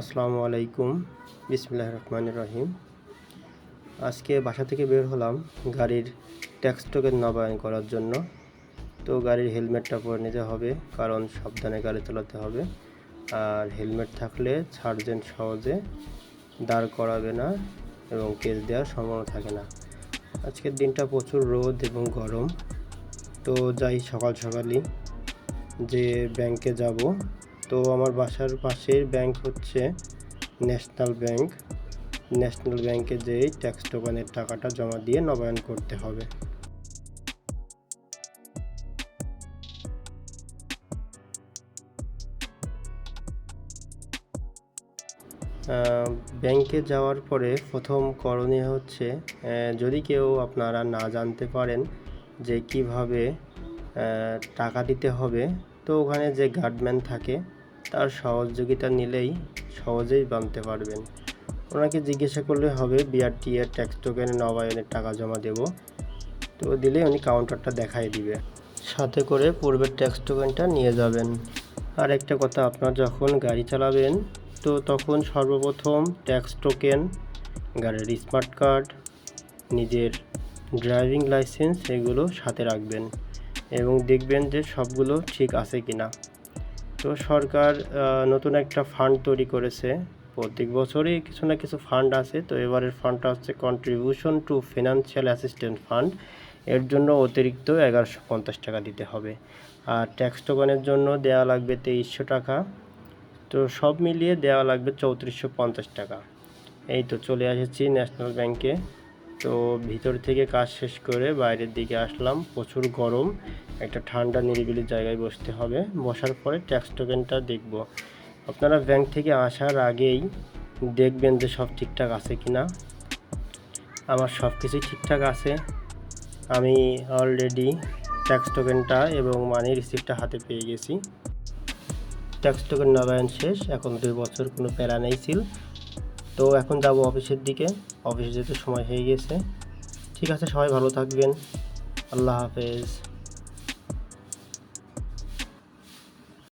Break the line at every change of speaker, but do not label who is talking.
আসসালামু আলাইকুম। বিসমিল্লাহ রহমান রহিম। আজকে বাসা থেকে বের হলাম গাড়ির ট্যাক্স টোকেন নবায়ন করার জন্য। তো গাড়ির হেলমেটটা পরে নিতে হবে, কারণ সাবধানে গাড়ি চালাতে হবে। আর হেলমেট থাকলে সার্জেন্ট সহজে দাঁড় করাবে না এবং কেস দেওয়ার সম্ভাবনা থাকে না। আজকের দিনটা প্রচুর রোদ এবং গরম। তো যাই সকাল সকালই যে ব্যাংকে যাব তো আমার বাসার পাশের ব্যাংক হচ্ছে ন্যাশনাল ব্যাংক ন্যাশনাল ব্যাংকে যেই ট্যাক্স টোকেনের টাকাটা জমা দিয়ে নবায়ন করতে হবে। ব্যাংকে যাওয়ার পরে প্রথম করণীয় হচ্ছে যদি কেউ আপনারা না জানতে পারেন যে কীভাবে টাকা দিতে হবে, তো ওখানে যে গার্ডম্যান থাকে তার সহযোগিতা নিলেই সহজেই জানতে পারবেন। ওনাকে জিজ্ঞাসা করলে হবে বিআরটি এর ট্যাক্স টোকেনে নবায়নের টাকা জমা দেব। তো দিলে উনি কাউন্টারটা দেখাই দিবে। সাথে করে পূর্বের ট্যাক্স টোকেনটা নিয়ে যাবেন। আর একটা কথা, আপনার যখন গাড়ি চালাবেন, তো তখন সর্বপ্রথম ট্যাক্স টোকেন, গাড়ির স্মার্ট কার্ড, নিজের ড্রাইভিং লাইসেন্স, এগুলো সাথে রাখবেন এবং দেখবেন যে সবগুলো ঠিক আছে কিনা। তো সরকার নতুন একটা ফান্ড তৈরি করেছে। প্রত্যেক বছরই কিছু না কিছু ফান্ড আছে। তো এবারের ফান্ডটা হচ্ছে contribution to financial assistant fund এর জন্য অতিরিক্ত এগারোশো পঞ্চাশ টাকা দিতে হবে। আর ট্যাক্স টোকনের জন্য দেওয়া লাগবে তেইশশো টাকা। তো সব মিলিয়ে দেওয়া লাগবে চৌত্রিশশো পঞ্চাশ টাকা। এই তো চলে এসেছি ন্যাশনাল ব্যাংকে তো ভিতর থেকে কাজ শেষ করে বাইরের দিকে আসলাম। প্রচুর গরম, একটা ঠান্ডা নিরিবিলি জায়গায় বসতে হবে। বসার পরে ট্যাক্স টোকেনটা দেখব। আপনারা ব্যাংক থেকে আসার আগেই দেখবেন যে সব ঠিকঠাক আছে কি না আমার সব কিছুই ঠিকঠাক আছে। আমি অলরেডি ট্যাক্স টোকেনটা এবং মানি রিসিপ্টটা হাতে পেয়ে গেছি। ট্যাক্স টোকেন নবায়ন শেষ, এখন দুই বছর কোনো প্যারা নেই ছিল তো এখন যাব অফিসের দিকে। অফিসে যেতে সময় হয়ে গেছে। ঠিক আছে, সবাই ভালো থাকবেন। আল্লাহ হাফেজ।